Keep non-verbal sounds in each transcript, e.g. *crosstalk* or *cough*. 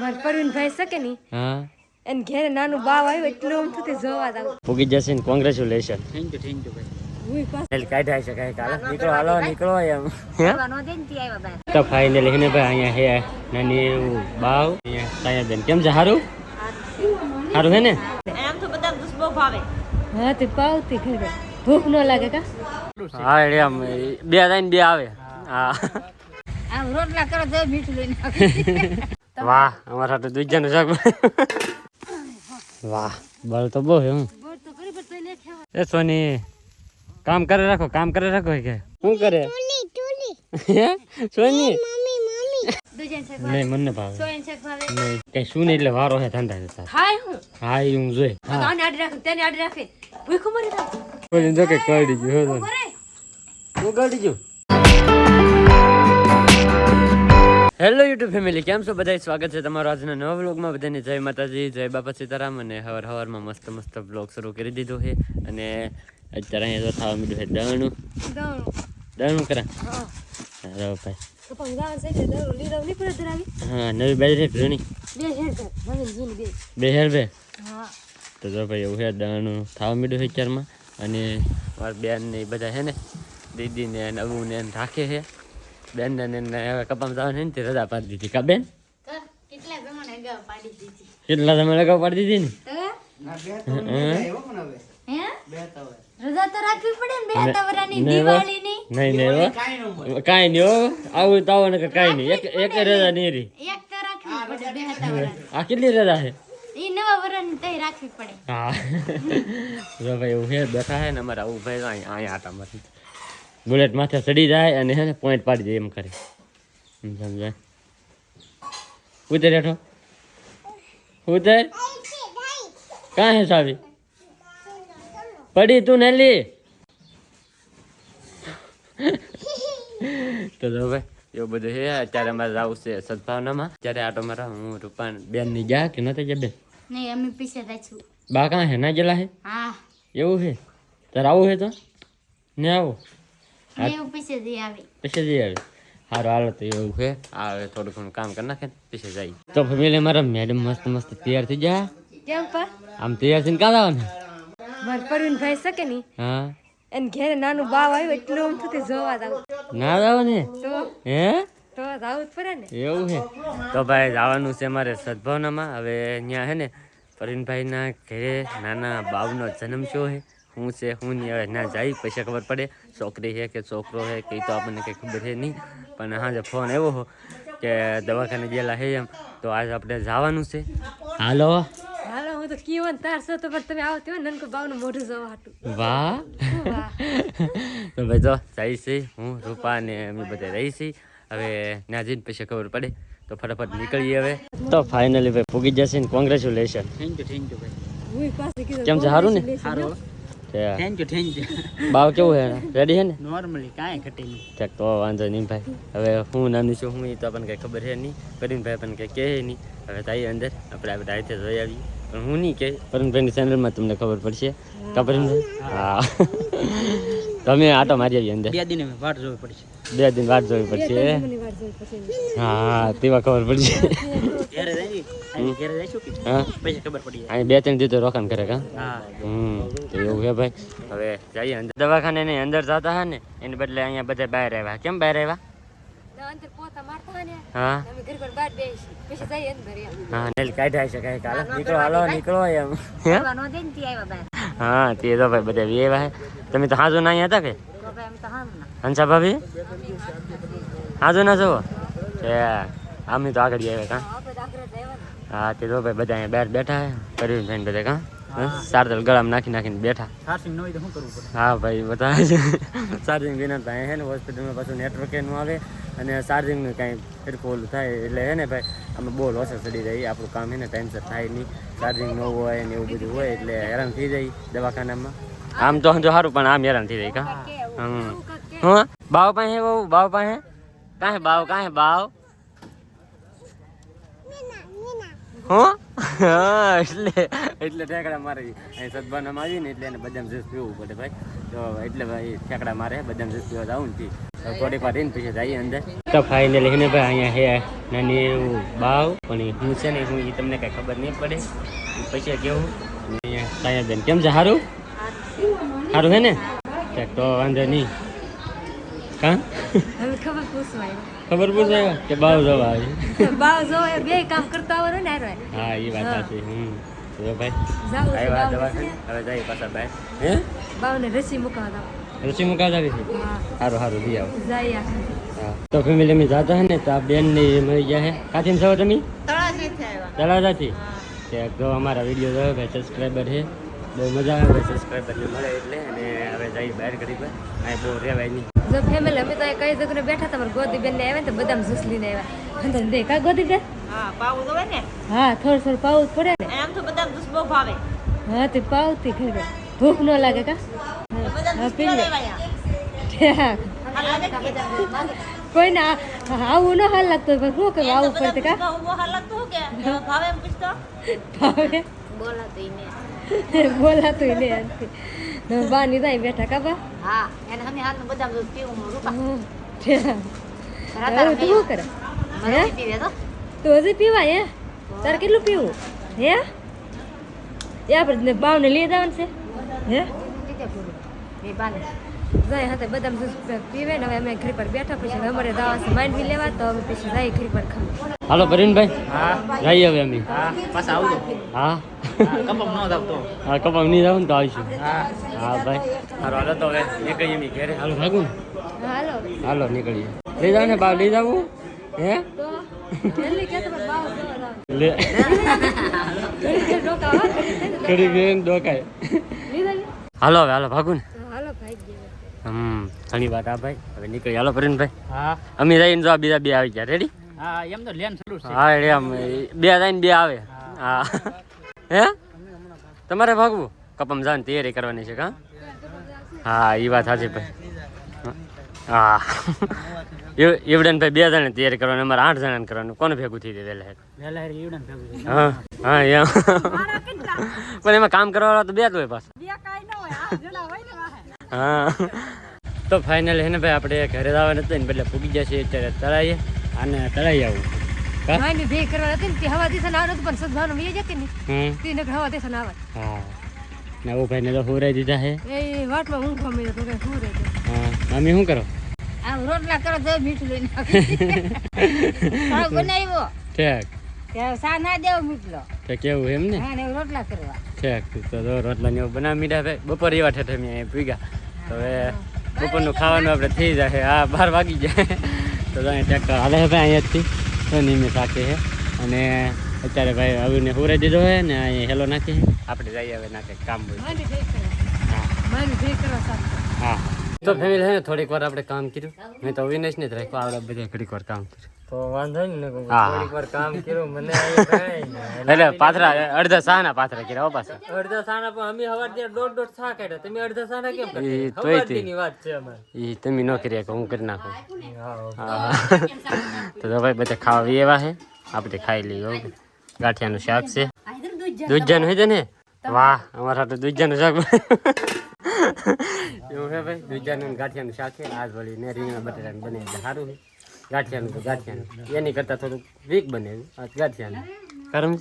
મારે પરવીનભાઈ શકે ની હા. એને ઘેરે નાનું બાવ આવ્યું એટલું આમ થતું જોવા જાવ. પૂગી જશે ને congratulation thank you thank you ભાઈ. હું પાસ એટલે કાઢાય છે કઈ કાલે નીકળો હાલો નીકળો એમ. હે? નો દેનથી આવ્યા બાર તો ફાઇનલી હિને ભાઈ અહીંયા હે નાની એવું બાવ. અહીંયા સાયા બેન કેમ છે સારું હારું હે ને? આમ તો બધા દુસ્બો ભાવે. હા તે પાવતી ઘરે. ભૂખ ન લાગે કા? હા એટલે આમ બે થઈને બે આવે. હા. આમ રોટલા કરો તો મીઠું લઈને નાખે વાહ અમારા સાથે દૂજાનું શાક વાહ. બળ તો બહુ તો તો ખાવા. એ સોની કામ કરે રાખો કામ કરે રાખો કે. શું કરે? સોની? નહીં મને ભાવે. સોયન શાક ભાવે નહીં કઈ શું નહીં એટલે વારો હે ધંધા જતા. ખાય હું? હા એ હું જોઈ. હા આને આડી રાખે તેને આડી રાખે. ભૂખ મરી તા જો કે કરડી ગયું હું કરડી ગયું? હેલો યુટ્યુબ ફેમિલી કેમ છો? બધા સ્વાગત છે તમારો આજના નવા વ્લોગમાં બધાને જય માતાજી જય બાપા સીતારામ અને હવાર હવારમાં મસ્ત મસ્ત વ્લોગ શરૂ કરી દીધો છે. અને અત્યારે અહીંયા તો થવા મળ્યું છે દણું. દળનું કરા. હા. ભાઈ. દણું હા નવી બે જૂની બે. હેર બે? તો જો ભાઈ એવું છે દળનું થવા છે અત્યારમાં. અને મારા બેન ને બધા છે ને દીદી ને અને અબુ ને એને રાખે છે. બેન ને હવે કપામાં જવાનું ને તે રજા પાડી દીધી. કા બેન? કેટલા જમાને અગાઉ પાડી દીધી? કેટલા તમે લગાવ પાડી દીધી ને? હે? હો. કાંઈ ન મળે. કાંઈ નહીં હો. આવું તો આવો ને કાંઈ નહીં. એક એક રજા નહીં રહી. એક તો રાખવી પડે બે તવરાની. આ કેટલી રજા છે? ઈ નવા વરાની તઈ રાખવી પડે. હા. *laughs* ભાઈ એવું છે બેઠા છે ને અમારે આવું ભાઈ અહીંયા મારી બુલેટ માથે ચડી જાય અને છે ને પોઈન્ટ પાડી દે એમ કરે. એમ સમજાય? ઉતર હેઠો. ઉતર. કાં હે સાવી પડી તું ને લી તો જો ભાઈ એવું બધું છે અત્યારે અમારે જવું છે સદભાવનામાં. ત્યારે આટો મારા હું રૂપાન બેનની ગયા કે નથી ગયા બેન? નહીં અમે પીછે છું બા કાં હે ના ગયેલા હે? હા. એવું છે તારે આવું છે તો? ને આવો. મેં એવું પીછે જઈ આવી. સારું હાલો તો એવું છે. આ થોડું ઘણું કામ કરી નાખે પછી જાય તો ફેમિલી મારા મેડમ મસ્ત મસ્ત તૈયાર થઈ જાય કેમ આમ તૈયાર થઈને કાં આવવાના મારે પરવીનભાઈ શકે ની હા. એને ઘેરે નાનું બાવ આવ્યું એટલું આમ થતું જોવા જાવ. ના જાવ ને તો? હે? તો જાવું જ પડે ને. એવું છે? તો ભાઈ જવાનું છે મારે સદભાવનામાં. હવે અહિયાં છે ને પરવીનભાઈના ઘરે નાના બાવનો જન્મ થયો છે. શું છે શું નહીં હવે ના જાય પછી ખબર પડે. છોકરી છે કે છોકરો છે કે તો આપણને કંઈ ખબર છે નહીં. પણ હા જે ફોન એવો હો કે દવાખાને ગયેલા છે એમ તો આજે આપણે જવાનું છે. હાલો. હાલો હું તો કીવન તાર છો તો પણ તમે આવતી હોય નનકો બાવનું મોઢું જવા હાટું. વાહ. *laughs* તો ભાઈ તો જાય છે હું રૂપા ને અમે બધા રહી છીએ હવે ના જઈને પછી ખબર પડે તો ફટાફટ નીકળીએ હવે. તો ફાઇનલી ભાઈ પૂગી જશે ને congratulation thank you thank you ભાઈ. હું કેમ છે સારું ને? સારું તે થેન્ક યુ થેન્ક યુ બાવ કેવું છે? રેડી છે ને? નોર્મલી કાંઈ ઘટી નહીં. ચાક તો વાંધો નહીં ભાઈ. હવે હું નાની છું હું એ તો આપણને કંઈ ખબર છે નહીં. કરીનભાઈ આપણને કંઈ કહે નહીં. હવે તાઈ અંદર આપણે આપણે આ રીતે જોઈ આવીએ. પણ હું નહીં કહે. કરીનભાઈની ચેનલમાં તમને ખબર પડશે. ખબર હા. *laughs* તમે આટો મારી આવીએ અંદર. બે દિને વાટ જોવી પડશે. બે દિન વાત જોવી પડશે હા? તેવા ખબર પડશે. કે? બે ત્રણ દીધો રોકાણ કરે કા? હમ એવું છે ભાઈ. હવે જઈએ અંદર. દવાખાને નહીં અંદર જતા હા ને એને બદલે અહીંયા બધા બહાર આવ્યા. કેમ બહાર આવ્યા? ને હા અમે ઘર પર બાર બેસી પછી જઈએ એમ. હા નેલ કાઢ્યા છે કઈ કાલે નીકળો હાલો નીકળો એમ. હે? નો દેનથી આવ્યા બાર હા તે તો ભાઈ બધા વી આવ્યા છે તમે તો હાજુ ના અહીંયા હતા કે? હંસા ભાભી? હાજુ ના જો કે આમ તો આગળ આવ્યા કા? હા તે તો ભાઈ બધા અહીંયા બહાર બેઠા હે કરી થઈને બધા કા? સારદલ ગળામાં નાખી નાખીને બેઠા. ચાર્જિંગ ન હોય તો શું કરવું પડે? હા ભાઈ બતાવે છે. ચાર્જિંગ વિના તો અહીંયા છે ને હોસ્પિટલમાં પાછું નેટવર્ક એનું આવે. અને ચાર્જિંગનું કાંઈ ફેરફું ઓલું થાય એટલે હે ને ભાઈ અમે બહુ લોસર ચડી જાય આપણું કામ છે ને ટાઈમસર થાય નહીં. ચાર્જિંગ ન હોય ને એવું બધું હોય એટલે હેરાન થઈ જાય દવાખાનામાં. આમ તો જો સારું પણ આમ હેરાન થઈ જાય કા? હમ. હું? બાવ પાસે બહુ બાવ પાસે? કાંઈ બાવ કાંઈ બાવ? હું? હા એટલે એટલે ઠેકડા મારે અહીં સદબાનામાં આવી ને એટલે એને બદામ જ્યુસ પીવું પડે ભાઈ. તો એટલે ભાઈ ઠેકડા મારે બદામ જ્યુસ પીવા જાવું ને થોડીક વાર રહીને પછી જઈએ અંદર. તો ફાઇનલી લઈને ભાઈ અહીંયા હે નાની એવું બાવ. પણ હું છે ને હું એ તમને કાંઈ ખબર નહીં પડે. પછી કેવું? અહીંયા સાયાબેન કેમ છે? સારું સારું હે ને? તો વાંધો નહીં. કાં હવે ખબર પૂછવાય ખબર પૂછે કે બાવ જવા આવી બાવ જો એ બે કામ કરતા હોય ને હારો હા એ વાત હા. સાચી હમ તો ભાઈ જાવ છે આવ્યા બાવ દવાખાને હવે જઈએ પાછા બહાર હે બાવને રસી મુકાવા દાવ રસી મુકા આવી છે હા સારું સારું લઈ આવો જાય આખા હા તો ફેમિલી અમે જાતા હે ને તો આ બેન ને મળી ગયા હે કાથી છો તમે તળાજાથી તે જો અમારા વીડિયો જોયો ભાઈ સબસ્ક્રાઈબર છે બહુ મજા આવે ભાઈ સબસ્ક્રાઈબર ને મળે એટલે અને હવે જઈ બહાર કરી પર અહીં બહુ રહેવાય નહીં જો ફેમિલી અમે તો કઈ જગ્યાએ બેઠા તમારે ગોદી બેન ને આવ્યા ને તો બદામ જ્યુસ લઈને આવ્યા. અંદર દે કા ગોદી બેન હા હોય ને. હા થોડું થોડું પાવું પડે ને. એમ તો બધા દુસ બહુ ભાવે. હા તે પાવતી ખરે ભૂખ ન લાગે કા? બધા હા પી લે. લેવાયા ઠેક. હાલ લાગે કે કોઈને આવું ન હાલ લાગતું પણ શું કરું આવું પડતે કા? હાલ લાગતું કે? ભાવે એમ પૂછતો? ભાવે? બોલાતું ને બોલાતું ને. બા ની જાય બેઠા કા બા? હા એને હમે હાથ બધા પીવું રૂપા. રાતા તું કરે? હે? પીવે તો? તું હજી પીવાય હે? તારે કેટલું પીવું? હે? એ આપણે બાવને લઈ જવાનું છે. હે? બાને. જાય હાથે બદામ જૂસ પીવે ને હવે અમે ઘર પર બેઠા પછી હવે અમારે દવા છે બી લેવા તો હવે પછી જાય ઘર પર ખાવા. હાલો પ્રવીણભાઈ હા. જઈએ હવે અમે. હા પાછા આવજો. હા? કપમ ન આવતો હા કપમ નહીં જાવ ને તો આવીશું. હા. હા ભાઈ. હાલો હાલો તો હવે નીકળીએ અમે ઘરે. હાલો ભાગું હાલો. હાલો નીકળીએ. લઈ જાવ ને બાવ લઈ જાવું હે? તો જવા. લે. ઘડી ઘડી ડોકાય હાલો હવે હાલો ભાગું ને હાલો ભાઈ ગયા હમ ઘણી વાત આ ભાઈ. હવે નીકળી. હાલો ભાઈ હા. અમે જઈને જો બીજા બે આવી ગયા. રેડી હા એમ તો લેન શરૂ છે. હા એટલે આમ બે જઈને બે આવે. હા. હે. તમારે ભાગવું? કપમ જાન તૈયારી કરવાની છે કા? હા એ વાત સાચી ભાઈ. હા. ઈવડન એવડન ભાઈ બે જણા તૈયારી કરવાની અમારે આઠ જણાને કરવાનું. કોને ભેગું થઈ જાય વહેલા હા હા એમ. પણ એમાં કામ કરવાવાળા તો બે જ હોય પાછા. હા. તો ફાઇનલ હે ને ભાઈ આપણે ઘરે આવવા નથી ને બદલે પૂગી જશે અત્યારે તળાઈએ અને તળાઈ આવું. માંડી ભેગ કરવા હતી ને તે હવા દિશા ના પણ સદભાવનો વી જતી ને. તે નકર હવા દિશા ના આવે હા નવું તો હુરાઈ દીધા હે. એ વાટમાં તો કઈ શું રહે હા. મમ્મી શું કરો? આ રોટલા કરો તો મીઠું *laughs* બનાવ્યો. ઠેક. સા ના દેવો મીઠલો. તો કેવું એમ ને? હા ને રોટલા કરવા. ઠેક. તો રોટલા ને બનાવી મીઠા ભાઈ. બપોર એવા ઠેઠે મેં તો હવે બપોરનું ખાવાનું આપણે થઈ જશે હા બાર વાગી જાય તો જો અહીંયા ટ્રેક્ટર હાલે છે ભાઈ અહીંયાથી. તો નિયમિત રાખે છે. અને અત્યારે ભાઈ હવે હુરે દીધો છે ને અહીંયા હેલો નાખી આપણે જઈએ હવે નાખે કામ હા. તો ફેમિલી છે ને થોડીક વાર આપણે કામ કર્યું. મેં તો અવિનાશ ને જ રાખ્યો. આપણે બધા ઘડીક વાર કામ કર્યું. તો વાંધો નહીં ને થોડીક વાર કામ કર્યું મને એટલે પાથરા અડધા સાના પાથરા કર્યા હો પાછા. અડધા સાના પણ અમે હવાર ત્યાં દોઢ દોઢ સા કાઢ્યા. તમે અડધા સાના કેમ વાત છે અમારે. એ તમે ન કર્યા કે હું કરી નાખું. હા હા. *laughs* તો ભાઈ બધા ખાવા એવા હે? આપણે ખાઈ લઈએ હો. ગાંઠિયાનું શાક છે. દૂધજાનું છે ને વાહ અમારા તો દૂધજાનું શાક *laughs* એવું હે ભાઈ? દૂધજાનું ને ગાંઠિયાનું શાક છે. આજ વળી ને રીંગણા બટાટાનું બને સારું છે ગાંઠિયાનું તો ગાંઠિયાનું. એની કરતાં થોડુંક વીક બને આ ગાંઠિયાનું. કરમ?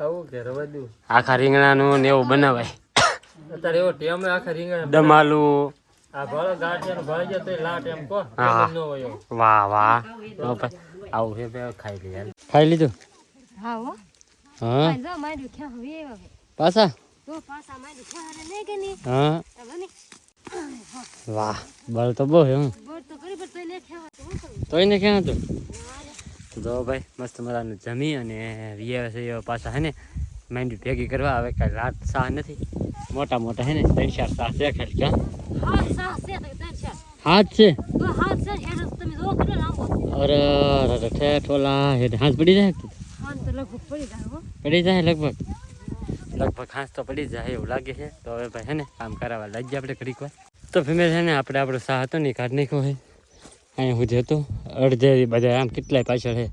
આવું કે રવા દઉં? આખા રીંગણાનું ને એવું બનાવાય. અત્યારે એવો ટેમ આખા રીંગણા દમાલું. આ ભાળો ગાંઠિયાનું ભાળી જાય તો લાટ એમ કો હા. વાહ વાહ. આવું હે બે ખાઈ લે. ખાઈ લીધું? હા હો. હા. જો માર્યું ક્યાં હવે હવે. પાછા? તો પાછા માર્યું ક્યાં હારે ને કે ની હા. વાહ બળ તો બહુ હું બોર તો કરી પણ તોય નહીં ખેવા તો હું કરું તોય ને ક્યાં હતું? જો ભાઈ મસ્ત મજાનું જમી અને વિયા છે પાછા હે ને માંડી ભેગી કરવા. હવે કાંઈ રાત સાહ નથી. મોટા મોટા હે ને ત્રણ ચાર સાહ છે ખાલી ક્યાં હાથ છે? અરે અરે ઠેઠ ઓલા હેઠ હાથ પડી જાય પડી જાય પડી જાય લગભગ? લગભગ હાથ તો પડી જાય એવું લાગે છે. તો હવે ભાઈ હે ને કામ કરાવવા લાગીએ આપણે ઘડીક વાર. તો ફેમિલી છે ને આપણે આપણો સાહ હતો ને કાઢ નાખ્યો છે અહીંયા સુધી હતું. અડધે બધા આમ કેટલાય પાછળ છે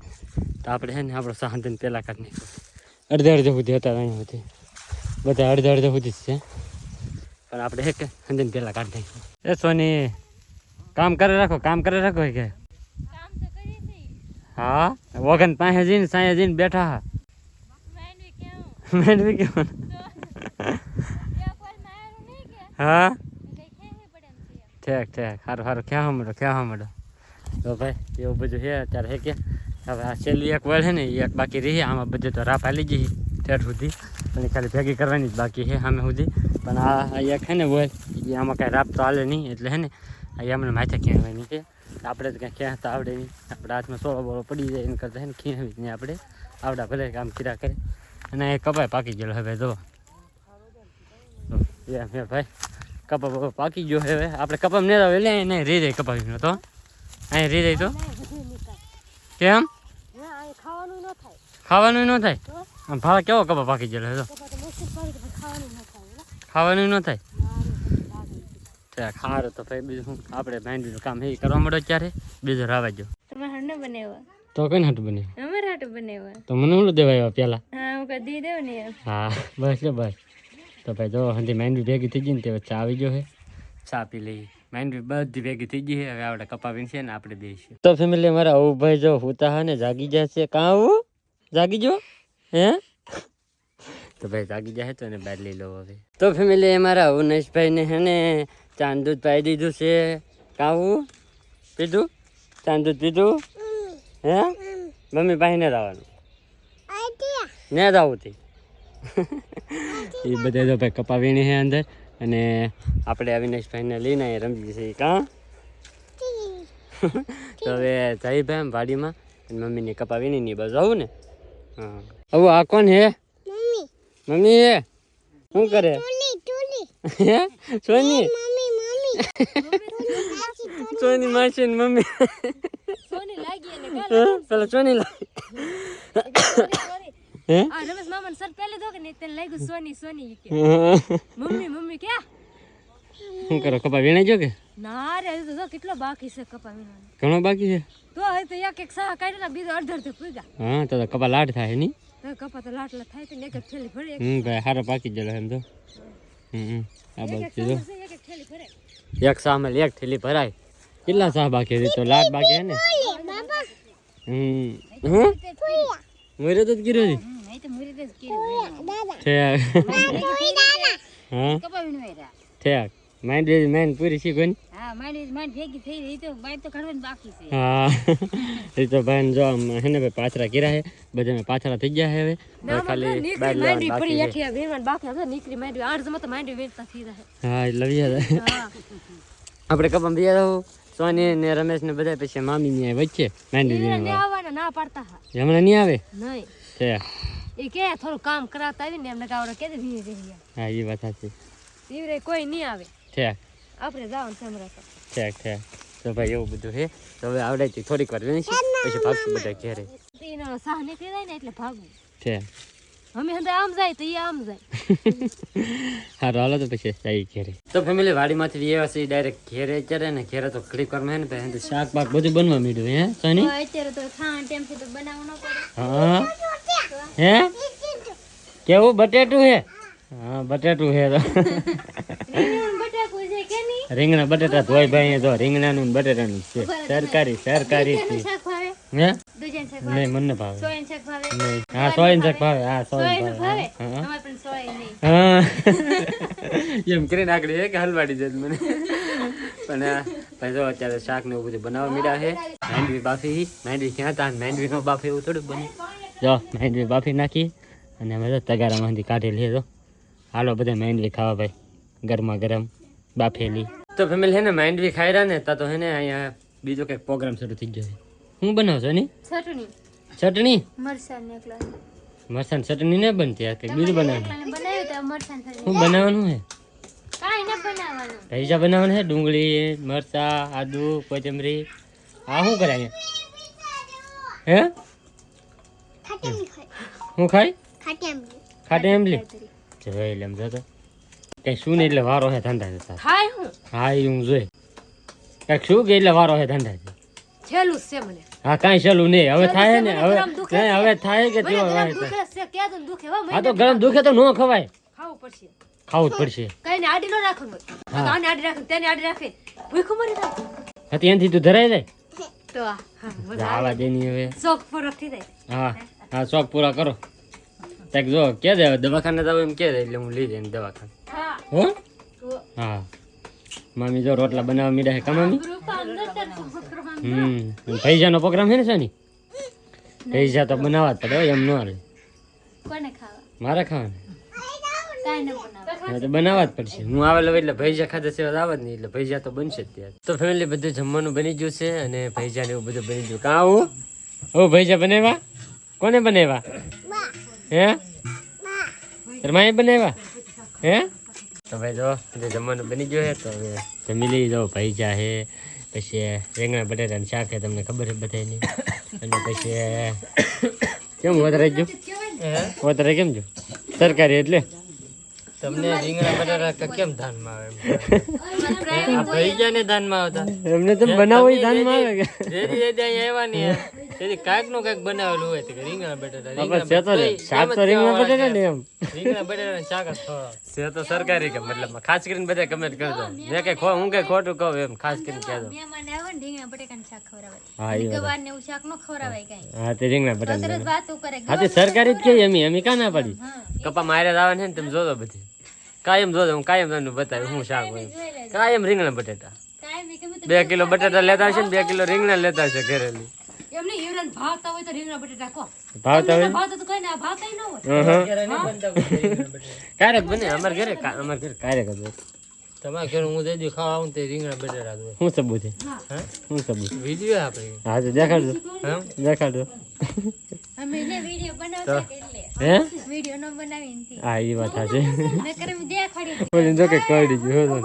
તો આપણે છે ને આપણો સાંધન પહેલાં કાઢ નાખ્યો. અડધે અડધે સુધી હતા અહીંયા સુધી. બધા અડધે અડધે સુધી જ છે. પણ આપણે હે કે હંજન પહેલાં કાઢ નાખ્યો. એ સોની કામ કરે રાખો કામ કરે રાખો કે? હા? વગન પાસે જઈને સાંજે જઈને બેઠા હા. મેંડવી કેવું? એક હા? ઠેક ઠેક. સારું સારું ક્યાં મળો ક્યાં મળો તો ભાઈ એવું બધું છે, અત્યારે હે કે? હવે આ છેલ્લી એક વળ છે ને એ એક બાકી રહી આમાં બધે તો રાપ હાલી ગઈ ઠેઠ સુધી. પણ એ ખાલી ભેગી કરવાની જ બાકી છે સામે સુધી. પણ આ આ એક છે ને વળ એ આમાં કાંઈ રાપ તો હાલે નહીં, એટલે હે ને, આ એમને માથે ખેંચવાની છે. આપણે તો કાંઈ ખેંચતા આવડે નહીં. આપણે હાથમાં સોળો બોળો પડી જાય, એના કરતાં છે ને ખેંચવી જ નહીં આપણે. આવડા ભલે કામ કર્યા કરે. અને એ કપાય પાકી ગયેલો હવે જો. એમ હે ભાઈ કપા બપા પાકી ગયો હવે. આપણે કપામ ને આવે એટલે નહીં રહી જાય કપાવી તો. અહીં રહી જાય તો? કેમ? ખાવાનું ન થાય. ખાવાનું ન થાય? આમ ભાવ કેવો કપા પાકી ગયેલો તો ખાવાનું ન થાય ખાવાનું ન થાય? ત્યાં ખારું તો ભાઈ બીજું શું? આપણે માંડવીનું કામ એ કરવા મળો ત્યારે બીજું રાવા બનાવ્યા? તો કઈ હાટું બને અમારે હાટું બનાવ્યા. તો મને હું દેવાય પેલા. હા હું કદી દેવ ને હા બસ બસ. તો ભાઈ જો હજી મેંડી ભેગી થઈ ગઈ ને તે ચા આવી ગયો હે. ચા પી લઈ માંડવી બધી ભેગી થઈ ગઈ હવે આપણે કપાવીને છે ને આપણે દઈશું તો ફેમિલી મારા આવું ભાઈ જો હુતા હા ને જાગી જશે કાં આવું? જાગી જો હે? તો ભાઈ જાગી જાય તો એને બહાર લઈ લો હવે. તો ફેમિલી અમારા ઉનેશભાઈ ને હે ને ચાંદ દૂધ પાઈ દીધું છે. કાવું પીધું? ચાંદ દૂધ પીધું? હે? મમ્મી પાસે ને જવાનું. ને જ આવું તી એ બધા તો ભાઈ કપાવીને હે અંદર. અને આપણે અવિનાશભાઈને લઈને અહીંયા રમજી છીએ કાં? તો હવે જઈ ભાઈ એમ વાડીમાં. અને મમ્મીને કપાવીને ની બસ આવું ને. હા. આવું આ કોણ હે? મમ્મી. હે? શું કરે? હે? સોની? સોની માસી ને મમ્મી. સોની લાગી એને પેલા સોની લાગી. હે? આ રમેશ મામાને સર પહેલે દો કે નહીં તેને લાગ્યું સોની સોની કે. મમ્મી મમ્મી શું કરો કપા વીણે જો કે? ના રે હજુ તો કેટલો બાકી છે કપા વીણવાનો. ઘણો બાકી છે? તો હવે તો એક એક સાહ કાઢ્યો બીજો અડધો અડધો પૂગા હા તો કપા લાડ થાય નહીં તો કપા તો લાટલા થાય તો એક એક થેલી ભરે હમ ભાઈ હારો પાકી જલો એમ તો. હમ. આ એક જો. એક એક થેલી ભરે. એક સામે એક થેલી ભરાય. કેટલા સાહ બાકી છે? તો લાટ બાકી હે ને? હમ હમ મોરે તો જ ઠેક માઇન્ડ માઇન્ડ પૂરી શીખો ને હા માંડી માંડ ભેગી થઈ રહી તો બાય તો કાઢવાની બાકી છે હા એ તો ભાઈ જો આમ હે ને ભાઈ કર્યા છે બધા પાથરા થઈ ગયા છે હવે ખાલી બાકી હવે નીકળી આઠ જમા તો થઈ જાય હા એટલે લઈ હા આપણે રહો સોની ને રમેશ ને બધા પછી મામી ની વચ્ચે માંડી એને આવવાના ના પાડતા હમણાં નહીં આવે નહીં છે એ કે થોડું કામ કરાવતા આવી ને એમને ગાવડે કે વીણી રહી હા એ વાત સાચી. ઈવરે કોઈ નહીં આવે. છે આપણે જવાનું છે હમણાં તો. ઠેક ઠેક. તો ભાઈ એવું બધું છે તો હવે આવડે છે થોડીક વાર વેણી પછી ભાગશું બધા ઘેરે. એનો સાહ નીકળી જાય ને એટલે ભાગવું. છે અમે અંદર આમ જાય તો એ આમ જાય. *laughs* સારું હાલો તો પછી ઘેરે. તો ફેમિલી વાડીમાંથી વ્યવા છે ડાયરેક્ટ ઘેરે ચડે ને ઘેરે તો ઘડીક વાર ને શાક બાક બધું બનવા મીડું હે સોની? અત્યારે તો બનાવવું ન પડે. હા. હે? કેવું? બટેટું હે? હા બટેટું હે તો. છે રીંગણા બટેટા ધોઈ ભાઈ જો રીંગણાનું ને બટેટાનું જ છે. સરકારી સરકારી છે. હે? નહીં મને ન ભાવે? હા સોયન શાક ભાવે. હા સોયન ભાવે. હા એમ કરીને આગળ છે હલવાડી જાય મને. પણ ભાઈ જો અત્યારે શાક ને એવું બધું બનાવવા મીડા છે. માંડવી બાફી. માંડવી ક્યાં તા માંડવી નો બાફી એવું થોડુંક બને. જો માંડવી બાફી નાખી અને અમે તો તગારામાંથી કાઢી લઈએ તો હાલો બધા માંડવી ખાવા ભાઈ. ગરમા ગરમ બાફેલી. તો ફેમિલી હે ને માંડવી ખાઈ રહ્યા ને તા તો હે ને અહીંયા બીજો કંઈક પ્રોગ્રામ શરૂ થઈ ગયો છે. હું બનાવશો એની? ચટણી. ચટણી? મરસાન ને ચટણી ને બનતી આ કંઈક. બીજું બનાવવાનું બનાવ્યું તો મરસાં ચટણી. શું બનાવવાનું છે કાંઈ બનાવવાનું. પૈસા બનાવવાના છે ડુંગળી મરચા આદુ કોથમરી. આ શું કરાય હે? હું ખાઈ? ખાટી આંબલી જોઈ લેમ એમ જોતો કઈ શું નહીં એટલે વારો હે ધંધા જતા હાય હું હા? એ હું જોઈ. કંઈક શું કે એટલે વારો હે ધંધા છે? છે મને. હા કાંઈ ચાલું નહીં. હવે થાય ને હવે નહીં હવે થાય કે તેવો વાય હા તો ગરમ દુખે તો ન ખવાય. ખાવું પડશે. ખાવું જ પડશે. કઈ ને આડી ન રાખું હોય. હા. આને આડી રાખું તેને આડી રાખે. ભૂખ મરી જાય હા ત્યાંથી તું ધરાઈ જાય તો હા, મજા જા, આવા દેની હવે. શોખ પૂરો થઈ જાય હા. હા શોખ પૂરા કરો. તાક જો કે દે દવાખાને જાવ એમ કે દે એટલે હું લઈ જઈને દવાખાને. હા? હો. હા મામી જો રોટલા બનાવવા મીડા છે કમામી મામી? હમ. ભૈજાનો પ્રોગ્રામ છે ને સાની ભૈજા તો બનાવવા જ પડે હો, એમ ન હાલે. કોને ખાવા? મારે ખાવાને? હા તો બનાવવા જ પડશે. હું આવેલો એટલે ભૈજા ખાધા સિવાય આવે જ નહીં એટલે ભૈજા તો બનશે જ ત્યાં. તો ફેમિલી બધું જમવાનું બની ગયું છે અને ભૈજા ને એવું બધું બની ગયું. કાં આવું ઓ ભૈજા બનાવ્યા? કોને બનાવ્યા? હે? તાર માએ બનાવ્યા? હે? તો ભાઈ જો જમવાનું બની ગયું હે તો હવે જમી લઈ જાઓ ભૈજા હે પછી રીંગણા બટેટાનું શાક હે તમને ખબર છે બધાની અને પછી કેમ વધારે જો વધારે કેમ જો. સરકારી એટલે. તમને રીંગણા બટાટા કેમ ધાનમાં આવે આ ભૈજાને ધાનમાં આવતા. એમને તો બનાવો ધાનમાં આવે. કે જેથી જેથી અહીંયા તેથી કાંઈકનું કાંઈક બનાવેલું હોય તો કે રીંગણા બટાટા રીંગણા છે તો શાક તો રીંગણા બટેટા ને એમ. રીંગણા બટાટા શાક જ છે તો સરકારી કે મતલબ ખાસ કરીને બધા કમેન્ટ કરજો. મેં કે ખો હું કે ખોટું કહું એમ ખાસ કરીને કહેજો. મહેમાન આવે ને રીંગણા બટેકાનું શાક ખવડાવે. હા એ ગવાર ને શાક નો ખવડાવાય કાંઈ. હા તે રીંગણા બટાટા તરત વાતો કરે હા તે સરકારી જ કે એમ એમ કા ના પડી? કપા મારે આવે ને તમે જોજો બધી. કાયમ જોજો હું કાયમ તમને બતાવ્યું હું શાક હોય કાયમ રીંગણા બટાટા. બી કિલો બટાટા લેતા હશે ને બે કિલો રીંગણા લેતા હશે ઘરેલી ઈવરાન ભાવતા હોય તો રીંગણા બટેટા કહો. ભાવતા હોય? ભાવતા તો કઈ ના ભાવતા ન હોય. ક્યારેક બને? અમારે ઘરે કા- ઘરે ક્યારેક જ હોય. ઘરે હું જઈ ખાવા આવું તે રીંગણા બટાટા જ હોય. સબૂત છે? શું સબૂત. વીડિયો આપણે. હા તો દેખાડજો. હા? દેખાડજો. અમે એને વીડિયો બનાવતા એટલે. હે? વીડિયો ન બનાવી હા એ વાત સાચી. નકર અમે દેખાડી બોલીને જો કે કરડી ગયું હો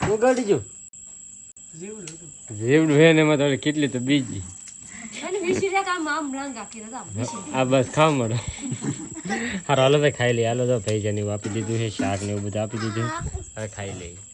તો. કરડી ગયું? જીવડું હે ને એમાં તો કેટલી તો બીજી અને વિસી રે કામ આમ લાંગા કર્યા હતા આ બસ ખાવા મળો હારો હાલો ભાઈ ખાઈ લઈએ હાલો તો ભાઈ જાને આપી દીધું છે શાક ને એવું બધું આપી દીધું હવે ખાઈ લઈએ